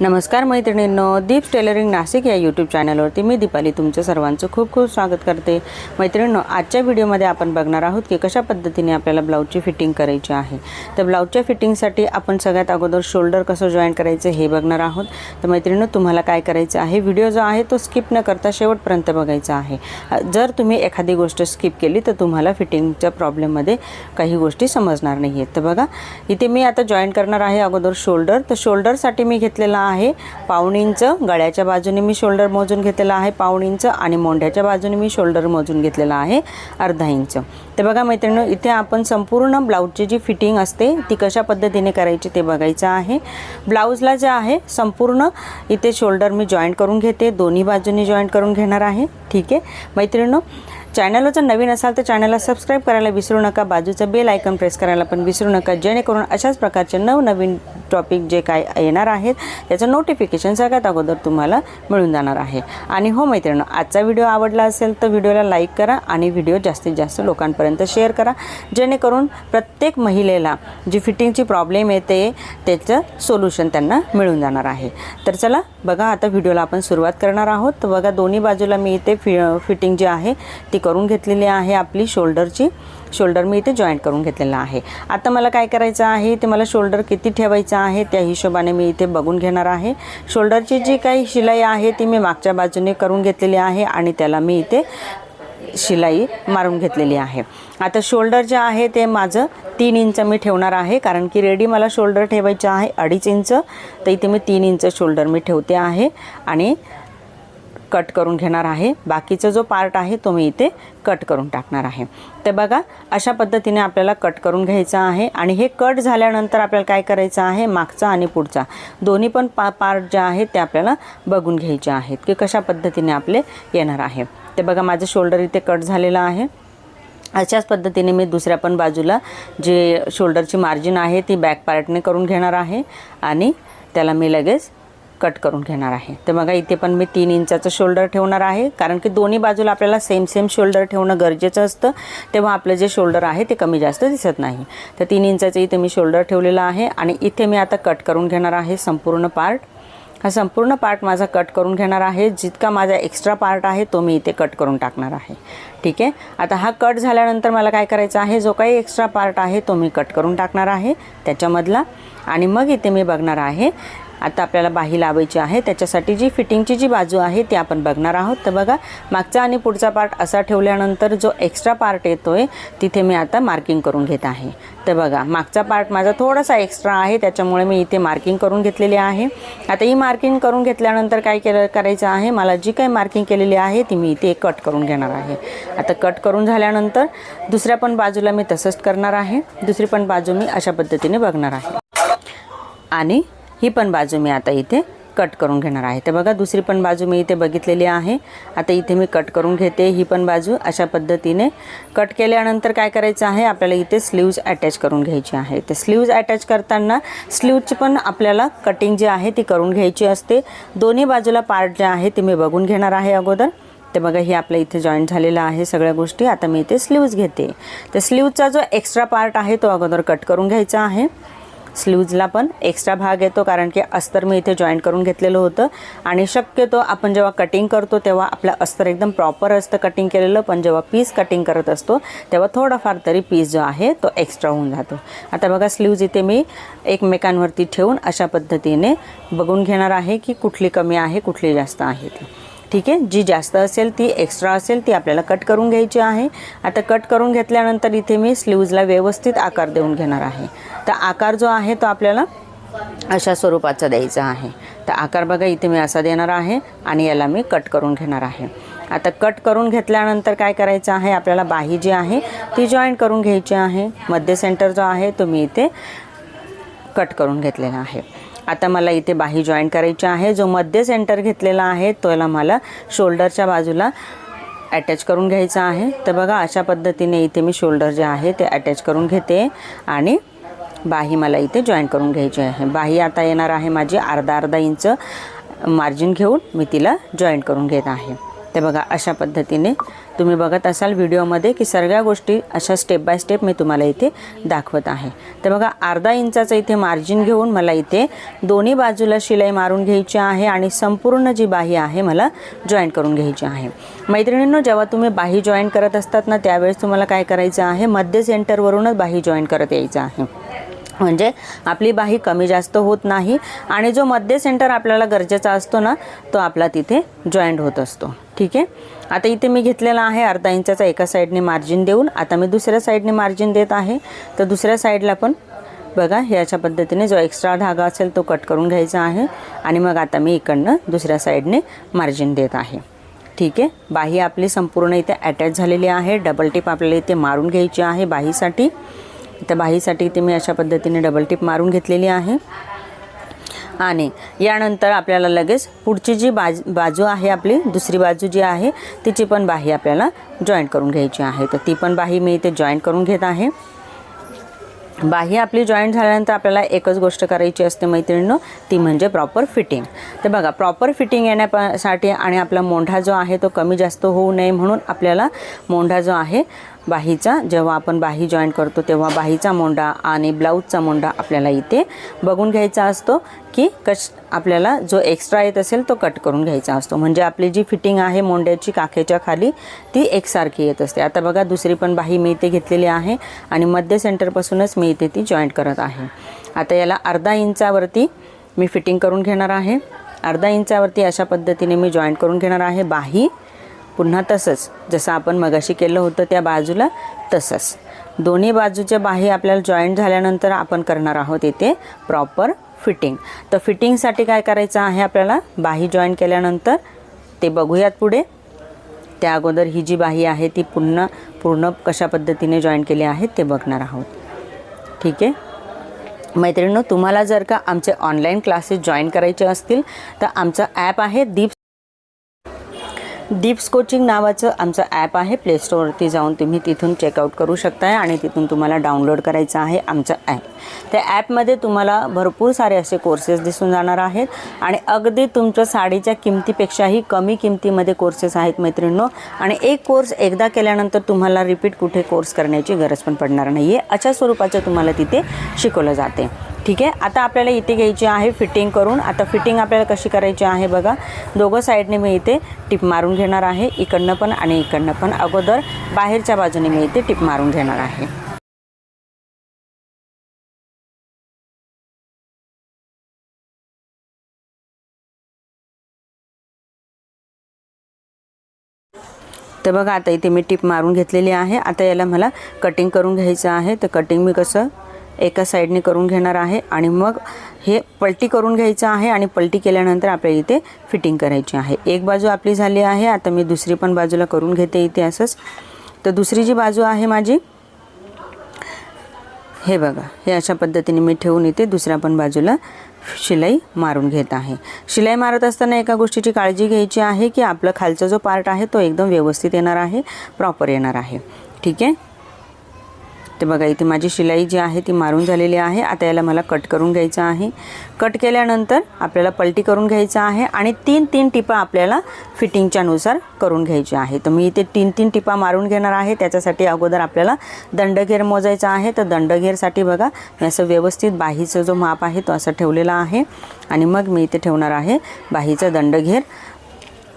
नमस्कार मैत्रिणींनो दीप टेलरिंग नाशिक या यूट्यूब चॅनलवरती मी दीपाली तुमचं सर्वांचं खूप खूप स्वागत करते. मैत्रिणींनो आजच्या व्हिडिओमध्ये आपण बघणार आहोत की कशा पद्धतीने आपल्याला ब्लाऊजची फिटिंग करायची आहे. तर ब्लाऊजच्या फिटिंगसाठी आपण सगळ्यात अगोदर शोल्डर कसं जॉईन करायचं हे बघणार आहोत. तर मैत्रिणींनो तुम्हाला काय करायचं आहे व्हिडिओ जो आहे तो स्किप न करता शेवटपर्यंत बघायचा आहे. जर तुम्ही एखादी गोष्ट स्किप केली तर तुम्हाला फिटिंगच्या प्रॉब्लेममध्ये काही गोष्टी समजणार नाही आहेत तर बघा इथे मी आता जॉईन करणार आहे अगोदर शोल्डर तर शोल्डरसाठी मी घेतलेला आहे. पाऊण इंच गळ्याच्या बाजूने मी शोल्डर मोजून घेतलेला आहे. पाऊण इंच आणि मोंढ्याच्या बाजूने मी शोल्डर मोजून घेतलेला आहे. अर्धा इंच. तर बघा मैत्रिणी इथे आपण संपूर्ण ब्लाऊजची जी फिटिंग असते ती कशा पद्धतीने करायची ते बघायचं आहे. ब्लाऊजला जे आहे संपूर्ण इथे शोल्डर मी जॉईंट करून घेते. दोन्ही बाजूने जॉईंट करून घेणार आहे. ठीक आहे? मैत्रिणी चॅनलवर जर नवीन असाल तर चॅनलला सबस्क्राईब करायला विसरू नका. बाजूचं बेल आयकन प्रेस करायला पण विसरू नका. जेणेकरून अशाच प्रकारचे नवनवीन टॉपिक जे काय येणार आहेत त्याचं नोटिफिकेशन सगळ्यात अगोदर तुम्हाला मिळून जाणार आहे. आणि हो मैत्रिणी आजचा व्हिडिओ आवडला असेल तर व्हिडिओला लाईक करा आणि व्हिडिओ जास्तीत जास्त लोकांपर्यंत शेअर करा. जेणेकरून प्रत्येक महिलेला जी फिटिंगची प्रॉब्लेम येते त्याचं सोल्युशन त्यांना मिळून जाणार आहे. तर चला बघा आता व्हिडिओला आपण सुरुवात करणार आहोत. तर बघा दोन्ही बाजूला मी इथे फि फिटिंग जी आहे ती करून घेतलेली आहे आपली शोल्डरची. शोल्डर मी इथे जॉईंट करून घेतलेला आहे. आता मला काय करायचं आहे ते मला शोल्डर किती ठेवायचं आहे त्या हिशोबाने मी इथे बघून घेणार आहे. शोल्डरची जी काही शिलाई आहे ती मी मागच्या बाजूने करून घेतलेली आहे आणि त्याला मी इथे शिलाई मारून घेतलेली आहे. आता शोल्डर जे आहे ते माझं तीन इंच मी ठेवणार आहे कारण की रेडी मला शोल्डर ठेवायचं आहे अडीच इंच. तर इथे मी तीन इंच शोल्डर मी ठेवते आहे आणि कट करून घेणार आहे. बाकीचा जो पार्ट आहे तो मी इथे कट करून टाकणार आहे. तर बघा अशा पद्धतीने आपल्याला कट करून घ्यायचं आहे आणि हे कट झाल्यानंतर आपल्याला काय करायचं आहे? मागचा आणि पुढचा. दोन्ही पण पा पार्ट जे आहेत ते आपल्याला बघून घ्यायचे आहेत की कशा पद्धतीने आपले येणार आहे. ते बघा माझं शोल्डर इथे कट झालेलं आहे. अशाच पद्धतीने मी दुसऱ्या पण बाजूला जे शोल्डरची मार्जिन आहे ती बॅक पार्टने करून घेणार आहे आणि त्याला मी लगेच कट करून घेणार आहे. तर बघा इथे पण मी तीन इंचाचं शोल्डर ठेवणार आहे. कारण की दोन्ही बाजूला आपल्याला सेम सेम शोल्डर ठेवणं गरजेचं असतं. तेव्हा आपलं जे शोल्डर आहे ते कमी जास्त दिसत नाही. तर तीन इंचाचं इथे मी शोल्डर ठेवलेलं आहे आणि इथे मी आता कट करून घेणार आहे संपूर्ण पार्ट हा संपूर्ण पार्ट माझा कट करून घेणार आहे. जितका माझा एक्स्ट्रा पार्ट आहे तो मी इथे कट करून टाकणार आहे. ठीक आहे? आता हा कट झाल्यानंतर मला काय करायचं आहे? जो काही एक्स्ट्रा पार्ट आहे तो मी कट करून टाकणार आहे. त्याच्यामधला. आणि मग इथे मी बघणार आहे आता आपल्याला बाही लावायची आहे. त्याच्यासाठी जी फिटिंगची जी बाजू आहे ती आपण बघणार आहोत. तर बघा मागचा आणि पुढचा पार्ट असा ठेवल्यानंतर जो एक्स्ट्रा पार्ट येतो आहे तिथे मी आता मार्किंग करून घेत आहे. तर बघा मागचा पार्ट माझा थोडासा एक्स्ट्रा आहे त्याच्यामुळे मी इथे मार्किंग करून घेतलेली आहे. आता ही मार्किंग करून घेतल्यानंतर काय केलं करायचं आहे? मला जी काही मार्किंग केलेली आहे ती मी इथे कट करून घेणार आहे. आता कट करून झाल्यानंतर दुसऱ्या पण बाजूला मी तसंच करणार आहे. दुसरी पण बाजू मी अशा पद्धतीने बघणार आहे. आणि ही पण बाजू मी आता इथे कट करून घेणार आहे. तर बघा दुसरी पण बाजू मी इथे बघितलेली आहे. आता इथे मी कट करून घेते ही पण बाजू. अशा पद्धतीने कट केल्यानंतर काय करायचं आहे आपल्याला इथे स्लीव्ज अटॅच करून घ्यायची आहे. तर स्लीव्ज अटॅच करताना स्लीवची पण आपल्याला कटिंग जी आहे ती करून घ्यायची असते. दोन्ही बाजूला पार्ट जे आहे ते मी बघून घेणार आहे अगोदर. ते बघा हे आपल्या इथे जॉईंट झालेलं आहे सगळ्या गोष्टी. आता मी इथे स्लीव्ज घेते. तर स्लीवचा जो एक्स्ट्रा पार्ट आहे तो अगोदर कट करून घ्यायचा आहे. स्लीव्जला पण एक्स्ट्रा भाग येतो कारण की अस्तर मी इथे जॉईंट करून घेतलेलं होतं. आणि शक्यतो आपण जेव्हा कटिंग करतो तेव्हा आपलं अस्तर एकदम प्रॉपर असतं कटिंग केलेलं पण जेव्हा पीस कटिंग करत असतो तेव्हा थोडाफार तरी पीस जो आहे तो एक्स्ट्रा होऊन जातो. आता बघा स्लीव्ज इथे मी एकमेकांवरती ठेवून अशा पद्धतीने बघून घेणार आहे की कुठली कमी आहे कुठली जास्त आहे ती. ठीक आहे? जी जास्त असेल ती एक्स्ट्रा असेल ती आपल्याला कट करून घ्यायची आहे. आता कट करून घेतल्यानंतर इथे मी स्लीव्जला व्यवस्थित आकार देऊन घेणार आहे. तर आकार जो आहे तो आपल्याला अशा स्वरूपाचा द्यायचा आहे. तर आकार बघा इथे मी असा देणार आहे आणि याला मी कट करून घेणार आहे. आता कट करून घेतल्यानंतर काय करायचं आहे? आपल्याला बाही जी आहे ती जॉईंट करून घ्यायची आहे. मध्य सेंटर जो आहे तो मी इथे कट करून घेतलेला आहे. आता मला इथे बाही जॉईन करायची आहे. जो मध्य सेंटर घेतलेला आहे तोला मला शोल्डरच्या बाजूला अटॅच करून घ्यायचा आहे. तर बघा अशा पद्धतीने इथे मी शोल्डर जे आहे ते अटॅच करून घेते आणि बाही मला इथे जॉईन करून घ्यायची आहे. बाही आता येणार आहे माझी अर्धा अर्धा इंच मार्जिन घेऊन मी तिला जॉईंट करून घेत आहे. ते बघा अशा पद्धतीने तुम्ही बघत असाल व्हिडिओमध्ये की सगळ्या गोष्टी अशा स्टेप बाय स्टेप मी तुम्हाला इथे दाखवत आहे. तर बघा अर्धा इंचाचं इथे मार्जिन घेऊन मला इथे दोन्ही बाजूला शिलाई मारून घ्यायची आहे आणि संपूर्ण जी बाही आहे मला जॉईन करून घ्यायची आहे. मैत्रिणींनो जेव्हा तुम्ही बाही जॉईन करत असतात ना त्यावेळेस तुम्हाला काय करायचं आहे? मध्य सेंटरवरूनच बाही जॉईन करत यायचं आहे. म्हणजे आपली बाही कमी जास्त होत नाही आणि जो मध्य सेंटर आपल्याला गरजेचा असतो ना तो आपला तिथे जॉईंट होत असतो. ठीक आहे? आता इथे मी घेतलेला आहे अर्धा इंचाचा एका साईडने मार्जिन देऊन. आता मी दुसऱ्या साईडने मार्जिन देत आहे. तर दुसऱ्या साईडला पण बघा हे अशा पद्धतीने जो एक्स्ट्रा धागा असेल तो कट करून घ्यायचा आहे. आणि मग आता मी इकडनं दुसऱ्या साईडने मार्जिन देत आहे. ठीक आहे? बाही आपली संपूर्ण इथे अटॅच झालेली आहे. डबल टिप आपल्याला इथे मारून घ्यायची आहे बाहीसाठी. तर बाहीसाठी ती मी अशा पद्धतीने डबल टिप मारून घेतलेली आहे. आणि यानंतर आपल्याला लगेच पुढची जी बाज बाजू आहे आपली दुसरी बाजू जी आहे तिची पण बाही आपल्याला जॉईंट करून घ्यायची आहे. तर ती पण बाही मी इथे जॉईंट करून घेत आहे. बाही आपली जॉईंट झाल्यानंतर आपल्याला एकच गोष्ट करायची असते मैत्रिणीनं ती म्हणजे प्रॉपर फिटिंग तर बघा प्रॉपर फिटिंग येण्यासाठी आणि आपला मोंढा जो आहे तो कमी जास्त होऊ नये म्हणून आपल्याला मोंढा जो आहे बाहीचा जेव्हा आपण बाही जॉईन करतो तेव्हा बाहीचा मोंडा आणि ब्लाऊजचा मोंडा आपल्याला इथे बघून घ्यायचा असतो की कश आपल्याला जो एक्स्ट्रा येत असेल तो कट करून घ्यायचा असतो. म्हणजे आपली जी फिटिंग आहे मोंड्याची काखेच्या खाली ती एकसारखी येत असते. आता बघा दुसरी पण बाही मी इथे घेतलेली आहे आणि मध्य सेंटरपासूनच मी इथे ती जॉईंट करत आहे. आता याला अर्धा इंचावरती मी फिटिंग करून घेणार आहे. अर्धा इंचावरती अशा पद्धतीने मी जॉईंट करून घेणार आहे बाही. पुन्हा तसंच. जसं आपण मगाशी केलं होतं त्या बाजूला तसंच. दोन्ही बाजूच्या बाही आपल्याला जॉईंट झाल्यानंतर आपण करणार आहोत इथे प्रॉपर फिटिंग. तर फिटिंगसाठी काय करायचं आहे आपल्याला? बाही जॉईन केल्यानंतर ते बघूयात पुढे. त्या अगोदर ही जी बाही आहे ती पुन्हा पूर्ण कशा पद्धतीने जॉईन केली आहे ते बघणार आहोत. ठीक आहे? मैत्रिणींनो तुम्हाला जर का आमचे ऑनलाईन क्लासेस जॉईन करायचे असतील तर आमचं ॲप आहे दीप डीप्स कोचिंग नावाचं आमचं ॲप आहे. प्ले स्टोअरवरती जाऊन तुम्ही तिथून चेकआउट करू शकताय आणि तिथून तुम्हाला डाउनलोड करायचं आहे आमचं ॲप. त्या ॲपमध्ये तुम्हाला भरपूर सारे असे कोर्सेस दिसून जाणार आहेत आणि अगदी तुमच्या साडीच्या किमतीपेक्षाही कमी किमतीमध्ये कोर्सेस आहेत मैत्रिणींनो. आणि एक कोर्स एकदा केल्यानंतर तुम्हाला रिपीट कुठे कोर्स करण्याची गरज पण पडणार नाही आहे अशा स्वरूपाचं तुम्हाला तिथे शिकवलं जाते. ठीक आहे? आता आपल्याला इथे घ्यायची आहे फिटिंग करून. आता फिटिंग आपल्याला कशी करायची आहे बघा. दोघं साईडने मी इथे टिप मारून घेणार आहे. इकडनं पण आणि इकडनं पण. अगोदर बाहेरच्या बाजूने मी इथे टिप मारून घेणार आहे. तर बघा आता इथे मी टिप मारून घेतलेली आहे. आता याला मला कटिंग करून घ्यायचं आहे. तर कटिंग मी कसं एका साईडने करून घेणार आहे आणि मग हे पलटी करून घ्यायचं आहे आणि पलटी केल्यानंतर आपल्याला इथे फिटिंग करायची आहे. एक बाजू आपली झाली आहे आता मी दुसरी पण बाजूला करून घेते इथे असंच. तर दुसरी जी बाजू आहे माझी हे बघा हे अशा पद्धतीने मी ठेवून इथे दुसऱ्या पण बाजूला शिलाई मारून घेत आहे. शिलाई मारत असताना एका गोष्टीची काळजी घ्यायची आहे की आपलं खालचा जो पार्ट आहे तो एकदम व्यवस्थित येणार आहे प्रॉपर येणार आहे. ठीक आहे? ते बघा इथे माझी शिलाई जी आहे ती मारून झालेली आहे. आता याला मला कट करून घ्यायचं आहे. कट केल्यानंतर आपल्याला पलटी करून घ्यायचं आहे आणि तीन तीन टिपा आपल्याला फिटिंगच्यानुसार करून घ्यायची आहे. तर मी इथे तीन तीन टिपा मारून घेणार आहे. त्याच्यासाठी अगोदर आपल्याला दंडघेर मोजायचा आहे. तर दंडघेरसाठी बघा मी असं व्यवस्थित बाहीचं जो माप आहे तो असा ठेवलेला आहे. आणि मग मी इथे ठेवणार आहे बाहीचा दंडघेर.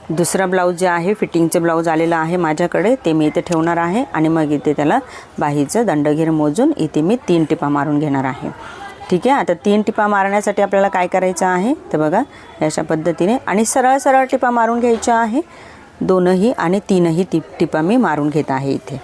दुसरा ब्लाऊज जे आहे फिटिंगचं ब्लाऊज आलेलं आहे माझ्याकडे ते मी इथे ठेवणार आहे आणि मग इथे त्याला बाहीचं दंडघेर मोजून इथे मी तीन टिपा मारून घेणार आहे. ठीक आहे? आता तीन टिपा मारण्यासाठी आपल्याला काय करायचं आहे? तर बघा अशा पद्धतीने आणि सरळ सरळ टिपा मारून घ्यायच्या आहे. दोनही आणि तीनही टिप टिपा मी मारून घेत आहे इथे.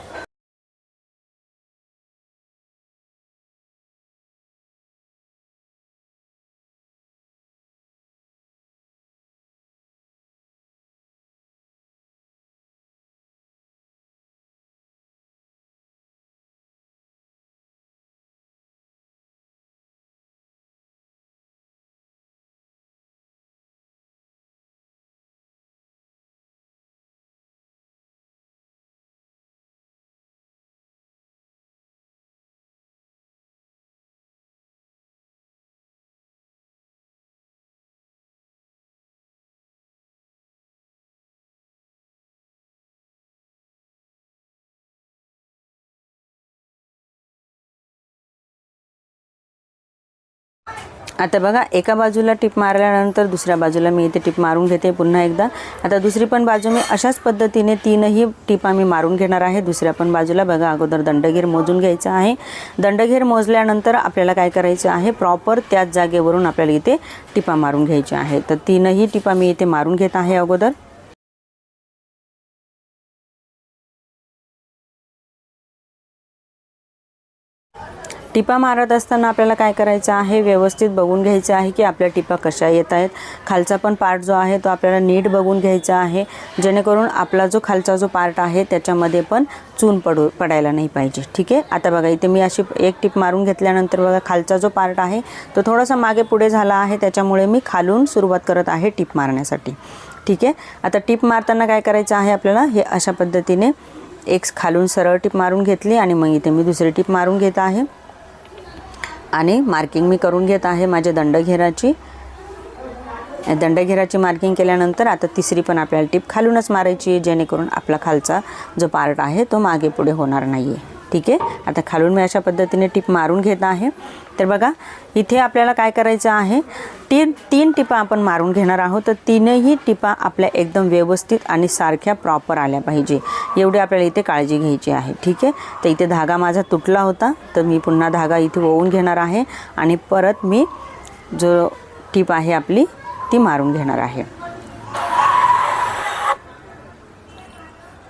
आता बघा एका बाजूला टिप मारल्यानंतर दुसऱ्या बाजूला मी इथे टिप मारून घेते पुन्हा एकदा. आता दुसरी पण बाजू मी अशाच पद्धतीने तीनही टिपा मी मारून घेणार आहे. दुसऱ्या पण बाजूला बघा अगोदर दंडघेर मोजून घ्यायचा आहे. दंडघेर मोजल्यानंतर आपल्याला काय करायचं आहे? प्रॉपर त्याच जागेवरून आपल्याला इथे टिपा मारून घ्यायच्या आहे तर तीनही टिपा मी इथे मारून घेत आहे अगोदर. टिपा मारत असताना आपल्याला काय करायचं आहे? व्यवस्थित बघून घ्यायचं आहे की आपल्या टिपा कशा येत आहेत. खालचा पण पार्ट जो आहे तो आपल्याला नीट बघून घ्यायचा आहे. जेणेकरून आपला जो खालचा जो पार्ट आहे त्याच्यामध्ये पण चून पडू पडायला नाही पाहिजे. ठीक आहे? आता बघा इथे मी अशी एक टिप मारून घेतल्यानंतर बघा खालचा जो पार्ट आहे तो थोडासा मागे पुढे झाला आहे. त्याच्यामुळे मी खालून सुरुवात करत आहे टिप मारण्यासाठी. ठीक आहे? आता टिप मारताना काय करायचं आहे आपल्याला? हे अशा पद्धतीने एक खालून सरळ टिप मारून घेतली आणि मग इथे मी दुसरी टिप मारून घेत आहे. आणि मार्किंग मी करून घेत आहे माझ्या दंडघेराची. दंडघेराची मार्किंग केल्यानंतर आता तिसरी पण आपल्याला टिप खालूनच मारायची आहे जेणेकरून आपला खालचा जो पार्ट आहे तो मागे पुढे होणार नाही आहे ठीक आहे. आता खालून मी अशा पद्धतीने टिप मारून घेत आहे. तर बघा इथे आपल्याला काय करायचं आहे? तीन तीन टिपा आपण मारून घेणार आहोत. तर तीनही टिपा आपल्या एकदम व्यवस्थित आणि सारख्या प्रॉपर आल्या पाहिजे. एवढी आपल्याला इथे काळजी घ्यायची आहे. ठीक आहे? तर इथे धागा माझा तुटला होता. तर मी पुन्हा धागा इथे ओवून घेणार आहे. आणि परत मी जो टिप आहे आपली ती मारून घेणार आहे.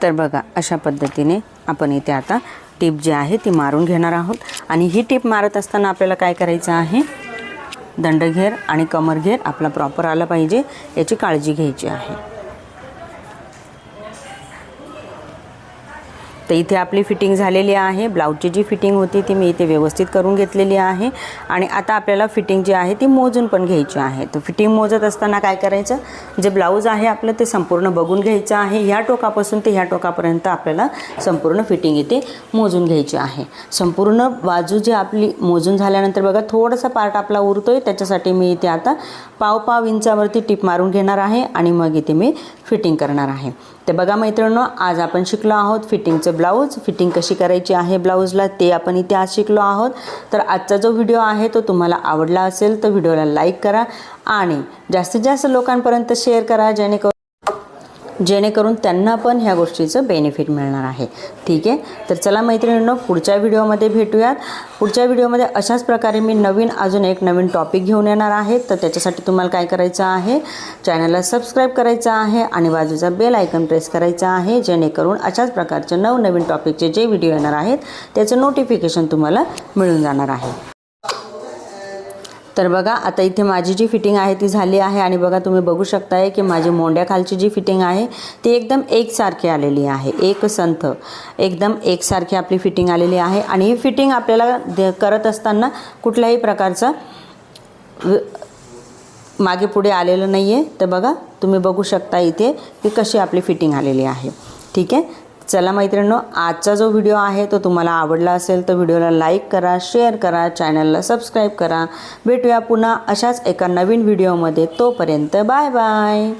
तर बघा अशा पद्धतीने आपण इथे आता टीप जी आहे ती मारून घेणार आहोत. आणि ही टीप मारत असताना आपल्याला काय करायचं आहे? दंडघेर आणि कमरघेर आपला प्रॉपर आला पाहिजे याची काळजी घ्यायची आहे. तर इथे आपली फिटिंग झालेली आहे. ब्लाऊजची जी फिटिंग होती ती मी इथे व्यवस्थित करून घेतलेली आहे. आणि आता आपल्याला फिटिंग जी आहे ती मोजून पण घ्यायची आहे. तर फिटिंग मोजत असताना काय करायचं? जे ब्लाऊज आहे आपलं ते संपूर्ण बघून घ्यायचं आहे. ह्या टोकापासून ते ह्या टोकापर्यंत आपल्याला संपूर्ण फिटिंग इथे मोजून घ्यायची आहे. संपूर्ण बाजू जी आपली मोजून झाल्यानंतर बघा थोडासा पार्ट आपला उरतो आहे त्याच्यासाठी मी इथे आता पाव पाव इंचावरती टिप मारून घेणार आहे आणि मग इथे मी फिटिंग करणार आहे. ते बघा मैत्रिणींनो आज आपण शिकलो आहोत फिटिंगचं ब्लाऊज. फिटिंग कशी करायची आहे ब्लाऊजला ते आपण इथे आज शिकलो आहोत. तर आजचा जो व्हिडिओ आहे तो तुम्हाला आवडला असेल तर व्हिडिओला लाईक करा आणि जास्तीत जास्त लोकांपर्यंत शेअर करा जेणेकरून जेणेकरून त्यांना पण ह्या गोष्टीचं बेनिफिट मिळणार आहे. ठीक आहे? तर चला मैत्रिणींनो पुढच्या व्हिडिओमध्ये भेटूयात. पुढच्या व्हिडिओमध्ये अशाच प्रकारे मी नवीन अजून एक नवीन टॉपिक घेऊन येणार आहे. तर त्याच्यासाठी तुम्हाला काय करायचं आहे? चॅनलला सबस्क्राईब करायचं आहे आणि बाजूचा बेल आयकन प्रेस करायचा आहे जेणेकरून अशाच प्रकारचे नवनवीन टॉपिकचे जे व्हिडिओ येणार आहेत त्याचं नोटिफिकेशन तुम्हाला मिळून जाणार आहे. तर बघा आता इथे माझी जी फिटिंग आहे ती झाली आहे आणि बघा तुम्ही बघू शकताय की माझी मोंड्याखालची जी फिटिंग आहे ती एकदम एकसारखी आलेली आहे एक संथ. एकदम एकसारखी आपली फिटिंग आलेली आहे आणि ही फिटिंग आपल्याला दे करत असताना कुठल्याही प्रकारचा मागे पुढे आलेलं नाही आहे तर बघा तुम्ही बघू शकता इथे की कशी आपली फिटिंग आलेली आहे. ठीक आहे? चला मैत्रिणींनो आजचा जो व्हिडिओ आहे तो तुम्हाला आवडला असेल तर व्हिडिओला लाईक करा शेअर करा चॅनलला सबस्क्राईब करा. भेटूया पुन्हा अशाच एका नवीन व्हिडिओमध्ये तोपर्यंत बाय बाय